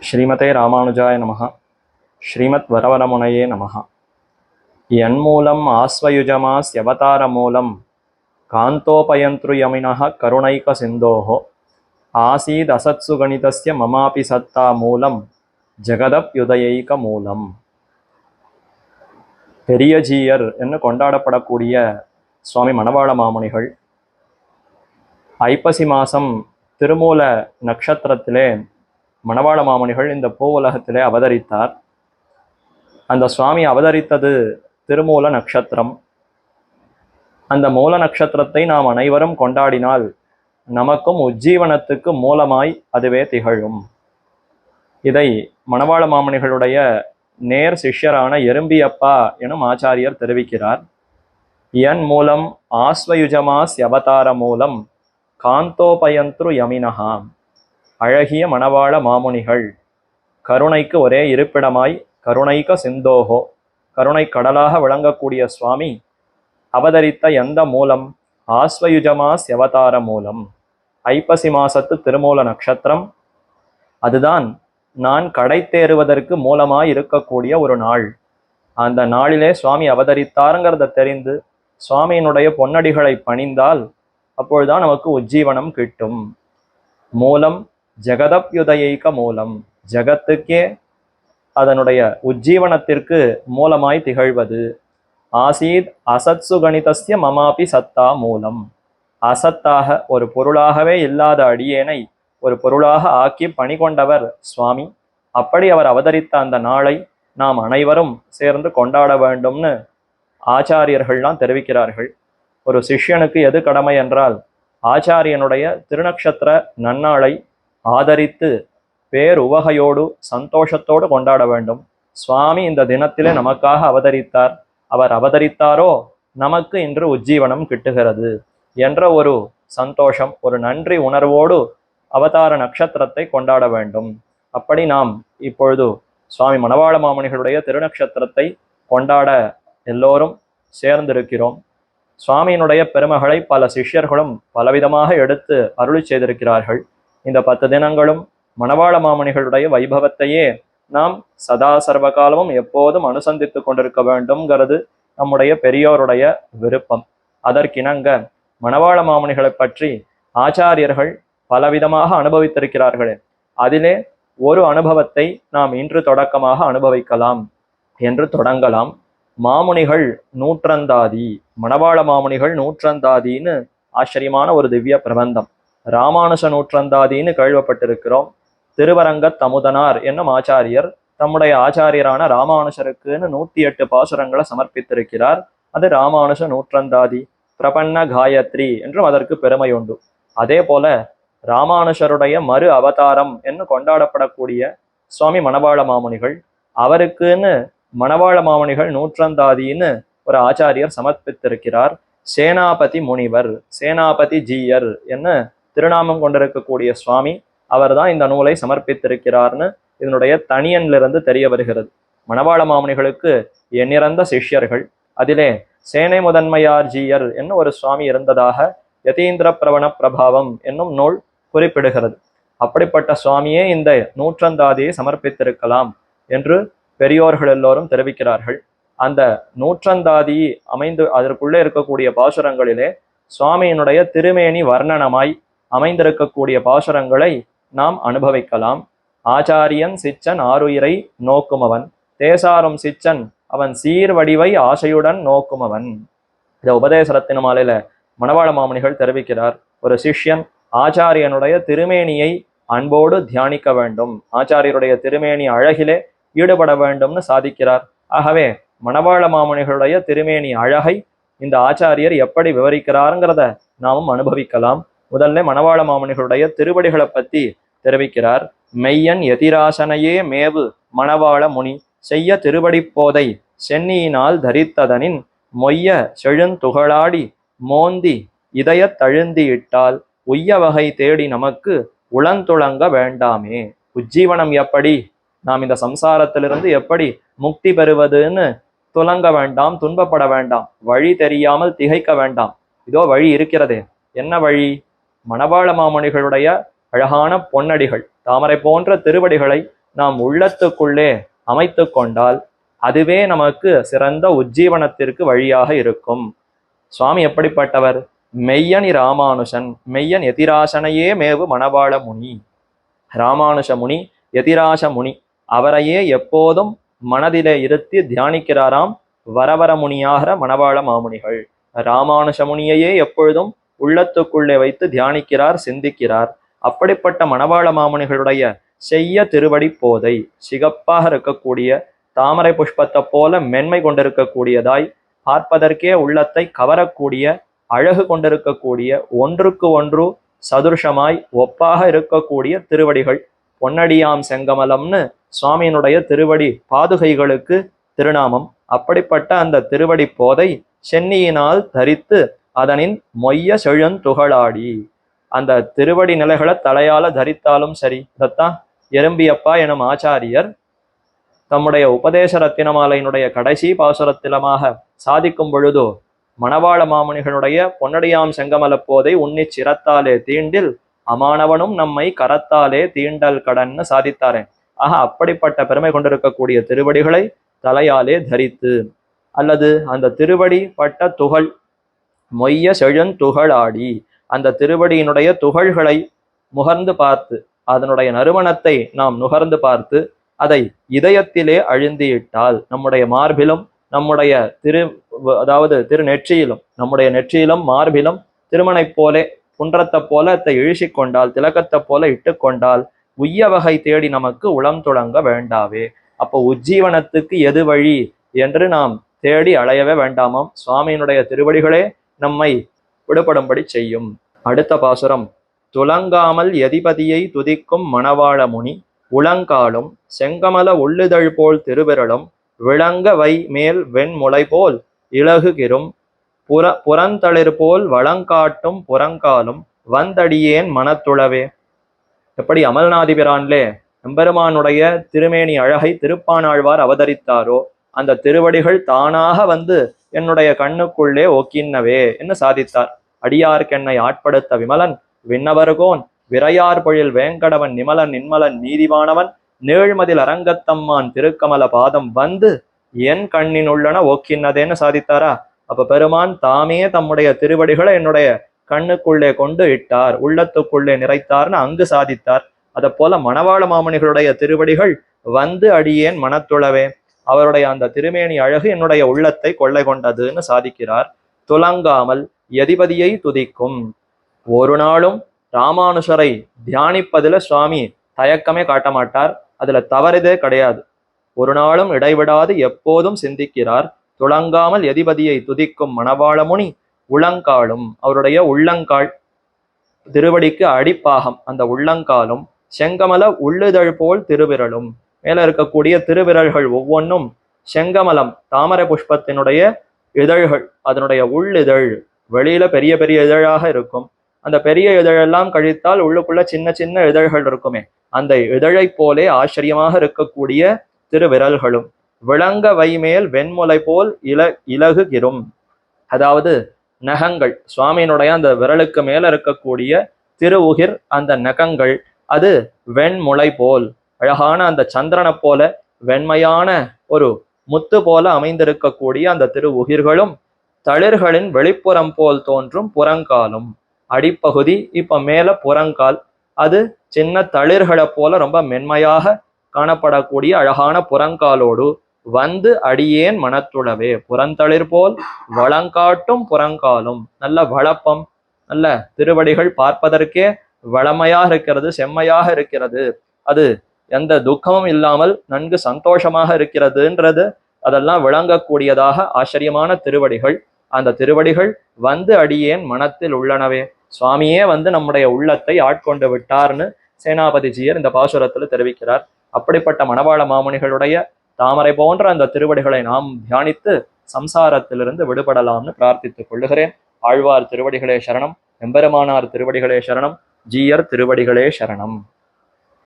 ஸ்ரீமதே ராமானுஜாய நமः ஸ்ரீமத் வரவரமுனையே நமः யன்மூலம் ஆஸ்வயுஜமாஸ்யவதார மூலம் காந்தோபயந்த்ருயமினः கருணைக சிந்தோः ஆசீத் அசத்சு கணிதஸ்ய மமாபி சத்தா மூலம் ஜெகதப்யுதயைக மூலம் பெரியஜீயர் என்று கொண்டாடப்படக்கூடிய சுவாமி மணவாள மாமுனிகள் ஐப்பசி மாதம் திருமூல நட்சத்திரத்திலே மணவாள மாமணிகள் இந்த பூவுலகத்திலே அவதரித்தார். அந்த சுவாமி அவதரித்தது திருமூல நட்சத்திரம் அந்த மூல நட்சத்திரத்தை நாம் அனைவரும் கொண்டாடினால் நமக்கும் உஜ்ஜீவனத்துக்கு மூலமாய் அதுவே திகழும். இதை மணவாள மாமணிகளுடைய நேர் சிஷ்யரான எறும்பியப்பா எனும் ஆச்சாரியர் தெரிவிக்கிறார். என் மூலம் ஆஸ்வயுஜமாஸ் அவதார மூலம் காந்தோபயந்த்ரு யமினஹாம். அழகிய மணவாள மாமுனிகள் கருணைக்கு ஒரே இருப்பிடமாய் கருணைக்க சிந்தோகோ கருணை கடலாக விளங்கக்கூடிய சுவாமி அவதரித்த எந்த மூலம்? ஆஸ்வயுஜமாஸ் அவதார மூலம். ஐப்பசி மாசத்து திருமூல நட்சத்திரம். அதுதான் நான் கடை தேறுவதற்கு மூலமாய் இருக்கக்கூடிய ஒரு நாள். அந்த நாளிலே சுவாமி அவதரித்தாருங்கிறத தெரிந்து சுவாமியினுடைய பொன்னடிகளை பணிந்தால் அப்பொழுதுதான் நமக்கு உஜ்ஜீவனம் கிட்டும். மூலம் ஜெகதப்யுதயைக மூலம் ஜெகத்துக்கே அதனுடைய உஜ்ஜீவனத்திற்கு மூலமாய் திகழ்வது. ஆசீத் அசத்சு கணிதஸ்ய மமாபி சத்தா மூலம். அசத்தாக ஒரு பொருளாகவே இல்லாத அடியேனை ஒரு பொருளாக ஆக்கி பணி கொண்டவர் சுவாமி. அப்படி அவர் அவதரித்த அந்த நாளை நாம் அனைவரும் சேர்ந்து கொண்டாட வேண்டும்னு ஆச்சாரியர்கள்லாம் தெரிவிக்கிறார்கள். ஒரு சிஷ்யனுக்கு எது கடமை என்றால் ஆச்சாரியனுடைய திருநக்ஷத்திர நன்னாளை ஆதரித்து பேருவகையோடு சந்தோஷத்தோடு கொண்டாட வேண்டும். சுவாமி இந்த தினத்திலே நமக்காக அவதரித்தார். அவர் அவதரித்தாரோ? நமக்கு இன்று உஜ்ஜீவனம் கிட்டுகிறது என்ற ஒரு சந்தோஷம் ஒரு நன்றி உணர்வோடு அவதார நட்சத்திரத்தை கொண்டாட வேண்டும். அப்படி நாம் இப்பொழுது சுவாமி மணவாள மாமணிகளுடைய திருநக்ஷத்திரத்தை கொண்டாட எல்லோரும் சேர்ந்திருக்கிறோம். சுவாமியினுடைய பெருமகளை பல சிஷ்யர்களும் பலவிதமாக எடுத்து அருளி செய்திருக்கிறார்கள். இந்த பத்து தினங்களும் மணவாள மாமணிகளுடைய வைபவத்தையே நாம் சதா சர்வகாலமும் எப்போதும் அனுசந்தித்து கொண்டிருக்க வேண்டும்ங்கிறது நம்முடைய பெரியோருடைய விருப்பம். அதற்கிணங்க மணவாள மாமணிகளை பற்றி ஆச்சாரியர்கள் பலவிதமாக அனுபவித்திருக்கிறார்களே. அதிலே ஒரு அனுபவத்தை நாம் இன்று தொடக்கமாக அனுபவிக்கலாம் என்று தொடங்கலாம். மாமுனிகள் நூற்றந்தாதி மணவாள மாமுனிகள் நூற்றந்தாதின்னு ஆச்சரியமான ஒரு திவ்ய பிரபந்தம். ராமானுஷ நூற்றந்தாதின்னு கேள்வப்பட்டிருக்கிறோம். திருவரங்க தமுதனார் என்னும் ஆச்சாரியர் தம்முடைய ஆச்சாரியரான ராமானுஷருக்குன்னு நூத்தி எட்டு பாசுரங்களை சமர்ப்பித்திருக்கிறார். அது ராமானுஷ நூற்றந்தாதி பிரபன்ன காயத்ரி என்றும் அதற்கு பெருமை உண்டு. அதே போல ராமானுஷருடைய மறு அவதாரம் என்று கொண்டாடப்படக்கூடிய சுவாமி மணவாள மாமுனிகள் அவருக்குன்னு மணவாள மாமுனிகள் நூற்றந்தாதின்னு ஒரு ஆச்சாரியர் சமர்ப்பித்திருக்கிறார். சேனாபதி முனிவர் சேனாபதி ஜீயர் என்ன திருநாமம் கொண்டிருக்கக்கூடிய சுவாமி அவர்தான் இந்த நூலை சமர்ப்பித்திருக்கிறார்னு இதனுடைய தனியனிலிருந்து தெரிய வருகிறது. மணவாள மாமுனிகளுக்கு எண்ணிறந்த சிஷ்யர்கள் அதிலே சேனை முதன்மையார் ஜீயர் என்ன ஒரு சுவாமி இருந்ததாக யதீந்திர பிரவண பிரபாவம் என்னும் நூல் குறிப்பிடுகிறது. அப்படிப்பட்ட சுவாமியே இந்த நூற்றந்தாதியை சமர்ப்பித்திருக்கலாம் என்று பெரியோர்கள் எல்லோரும் தெரிவிக்கிறார்கள். அந்த நூற்றந்தாதி அமைந்து அதற்குள்ளே இருக்கக்கூடிய பாசுரங்களிலே சுவாமியினுடைய திருமேனி வர்ணனமாய் அமைந்திருக்கக்கூடிய பாசுரங்களை நாம் அனுபவிக்கலாம். ஆச்சாரியன் சிச்சன் ஆறுயிரை நோக்குமவன். தேசாரும் சிச்சன் அவன் சீர்வடிவை ஆசையுடன் நோக்குமவன். இந்த உபதேசரத்தின் மாலையில மணவாள மாமணிகள் தெரிவிக்கிறார். ஒரு சிஷ்யன் ஆச்சாரியனுடைய திருமேனியை அன்போடு தியானிக்க வேண்டும். ஆச்சாரியருடைய திருமேனி அழகிலே ஈடுபட வேண்டும்னு சாதிக்கிறார். ஆகவே மணவாள மாமணிகளுடைய திருமேனி அழகை இந்த ஆச்சாரியர் எப்படி விவரிக்கிறாருங்கிறத நாமும் அனுபவிக்கலாம். முதல்ல மணவாள மாமணிகளுடைய திருவடிகளை பத்தி தெரிவிக்கிறார். மெய்யன் எதிராசனையே மேவு மணவாள முனி செய்ய திருவடி போதை சென்னியினால் தரித்ததனின் மொய்ய செழுந்துகளாடி மோந்தி இதய தழுந்தி இட்டால் உய்ய வகை தேடி நமக்கு உளந்துளங்க வேண்டாமே. உஜ்ஜீவனம் எப்படி? நாம் இந்த சம்சாரத்திலிருந்து எப்படி முக்தி பெறுவதுன்னு துலங்க வேண்டாம் துன்பப்பட வேண்டாம் வழி தெரியாமல் திகைக்க வேண்டாம். இதோ வழி இருக்கிறதே. என்ன வழி? மணவாள மாமணிகளுடைய அழகான பொன்னடிகள் தாமரை போன்ற திருவடிகளை நாம் உள்ளத்துக்குள்ளே அமைத்து கொண்டால் அதுவே நமக்கு சிறந்த உஜ்ஜீவனத்திற்கு வழியாக இருக்கும். சுவாமி எப்படிப்பட்டவர்? மெய்யனி ராமானுஷன் மெய்யன் எதிராசனையே மேவு மணவாள முனி. ராமானுஷ முனி எதிராச முனி அவரையே எப்போதும் மனதிலே இருத்தி தியானிக்கிறாராம் வரவர முனியாகிற மணவாள மாமுனிகள். ராமானுஷ முனியையே எப்பொழுதும் உள்ளத்துக்குள்ளே வைத்து தியானிக்கிறார் சிந்திக்கிறார். அப்படிப்பட்ட மணவாள மாமுனிகளுடைய செய்ய திருவடி போதை சிகப்பாக இருக்கக்கூடிய தாமரை புஷ்பத்தை போல மென்மை கொண்டிருக்கக்கூடியதாய் பார்ப்பதற்கே உள்ளத்தை கவரக்கூடிய அழகு கொண்டிருக்கக்கூடிய ஒன்றுக்கு ஒன்று சதுர்ஷமாய் ஒப்பாக இருக்கக்கூடிய திருவடிகள். பொன்னடியாம் செங்கமலம்னு சுவாமியினுடைய திருவடி பாதுகைகளுக்கு திருநாமம். அப்படிப்பட்ட அந்த திருவடி போதை சென்னியினால் தரித்து அதனின் மொய்ய செழுந்துகளாடி அந்த திருவடி நிலைகளை தலையால தரித்தாலும் சரி இதத்தான் எறும்பியப்பா எனும் ஆச்சாரியர் தம்முடைய உபதேச ரத்தினமாலையினுடைய கடைசி பாசுரத்திலமாக சாதிக்கும் பொழுது மணவாள மாமுனிகளுடைய பொன்னடியாம் செங்கமலப்போதை போதை உன்னிச் சிரத்தாலே தீண்டில் அமானவனும் நம்மை கரத்தாலே தீண்டல் கடன்னு சாதித்தாரேன் ஆக அப்படிப்பட்ட பெருமை கொண்டிருக்கக்கூடிய திருவடிகளை தலையாலே தரித்து அல்லது அந்த திருவடி பட்ட துகள் மொய்ய செழுந்துகளாடி அந்த திருவடியினுடைய துகள்களை முகர்ந்து பார்த்து அதனுடைய நறுமணத்தை நாம் நுகர்ந்து பார்த்து அதை இதயத்திலே அழுந்தியிட்டால் நம்முடைய மார்பிலும் நம்முடைய திரு அதாவது திருநெற்றியிலும் நம்முடைய நெற்றியிலும் மார்பிலும் திருமணைப் போலே குன்றத்தை போல அதை இழுசிக் கொண்டால் திலக்கத்தை போல இட்டுக்கொண்டால் உய்ய வகை தேடி நமக்கு உளம் தொடங்க வேண்டாவே அப்போ உஜ்ஜீவனத்துக்கு எது வழி என்று நாம் தேடி அலையவே வேண்டாமாம். சுவாமியினுடைய திருவடிகளே நம்மை விடுபடும்படி செய்யும். அடுத்த பாசுரம். துலங்காமல் எதிபதியை துதிக்கும் மணவாள முனி உளங்காலும் செங்கமல உள்ளுதழ் போல் திருவிரலும் விளங்க வை மேல் வெண்முளை போல் இலகுகிரும் புற புறந்தளிர் போல் வளங்காட்டும் புறங்காலும் வந்தடியேன் மனத்துளவே. எப்படி அமல்நாதிபிரான்லே எம்பெருமானுடைய திருமேனி அழகை திருப்பானாழ்வார் அவதரித்தாரோ அந்த திருவடிகள் தானாக வந்து என்னுடைய கண்ணுக்குள்ளே ஒக்கின்னவே என்று சாதித்தார். அடியார்க்கென்னை ஆட்படுத்த விமலன் விண்ணவருகோன் விரையார் பொழில் வேங்கடவன் நிமலன் நின்மலன் நீதிவானவன் நேழ்மதில் அரங்கத்தம்மான் திருக்கமல பாதம் வந்து என் கண்ணின் உள்ளன ஓக்கின்னதேன்னு சாதித்தாரா? அப்ப பெருமான் தாமே தம்முடைய திருவடிகளை என்னுடைய கண்ணுக்குள்ளே கொண்டு இட்டார் உள்ளத்துக்குள்ளே நிறைத்தார்னு அங்கு சாதித்தார். அதை போல மணவாள மாமணிகளுடைய திருவடிகள் வந்து அடியேன் மனத்துளவே. அவருடைய அந்த திருமேனி அழகு என்னுடைய உள்ளத்தை கொள்ளை கொண்டதுன்னு சாதிக்கிறார். துலங்காமல் எதிபதியை துதிக்கும். ஒரு நாளும் ராமானுஷரை தியானிப்பதில் சுவாமி தயக்கமே காட்ட மாட்டார். அதுல தவறுதே கிடையாது. ஒரு நாளும் இடைவிடாது எப்போதும் சிந்திக்கிறார். துளங்காமல் எதிபதியை துதிக்கும் மணவாள முனி உளங்காலும் அவருடைய உள்ளங்கால் திருவடிக்கு அடிப்பாகம். அந்த உள்ளங்காலும் செங்கமல உள்ளுதழ் போல் திருவிரலும். மேல இருக்கக்கூடிய திருவிரல்கள் ஒவ்வொன்றும் செங்கமலம் தாமரை புஷ்பத்தினுடைய இதழ்கள் அதனுடைய உள்ளிதழ். வெளியில பெரிய பெரிய இதழாக இருக்கும். அந்த பெரிய இதழெல்லாம் கழித்தால் உள்ளுக்குள்ள சின்ன சின்ன இதழ்கள் இருக்குமே. அந்த இதழைப் போலே ஆச்சரியமாக இருக்கக்கூடிய திருவிரல்களும். விளங்க வைமேல் வெண்முலை போல் இல இலகுகிரும். அதாவது நகங்கள். சுவாமியினுடைய அந்த விரலுக்கு மேல இருக்கக்கூடிய திருவுகிர் அந்த நகங்கள். அது வெண்முளை போல். அழகான அந்த சந்திரனை போல வெண்மையான ஒரு முத்து போல அமைந்திருக்கக்கூடிய அந்த திரு உகிர்களும் தளிர்களின் வெளிப்புறம் போல் தோன்றும் புறங்காலும். அடிப்பகுதி இப்ப மேல புறங்கால். அது சின்ன தளிர்களை போல ரொம்ப மென்மையாக காணப்படக்கூடிய அழகான புறங்காலோடு வந்து அடியேன் மனத்துளவே. புறந்தளிர் போல் வளங்காட்டும் புறங்காலும். நல்ல வளப்பம் நல்ல திருவடிகள் பார்ப்பதற்கே வளமையாக இருக்கிறது செம்மையாக இருக்கிறது. அது எந்த துக்கமும் இல்லாமல் நன்கு சந்தோஷமாக இருக்கிறதுன்றது அதெல்லாம் விளங்கக்கூடியதாக ஆச்சரியமான திருவடிகள். அந்த திருவடிகள் வந்து அடியேன் மனத்தில் உள்ளனவே. சுவாமியே வந்து நம்முடைய உள்ளத்தை ஆட்கொண்டு விட்டார்னு சேனாபதிஜியர் இந்த பாசுரத்துல தெரிவிக்கிறார். அப்படிப்பட்ட மணவாள மாமுனிகளுடைய தாமரை போன்ற அந்த திருவடிகளை நாம் தியானித்து சம்சாரத்திலிருந்து விடுபடலாம்னு பிரார்த்தித்துக் கொள்ளுகிறேன். ஆழ்வார் திருவடிகளே சரணம் எம்பெருமானார் திருவடிகளே சரணம் ஜீயர் திருவடிகளே சரணம்.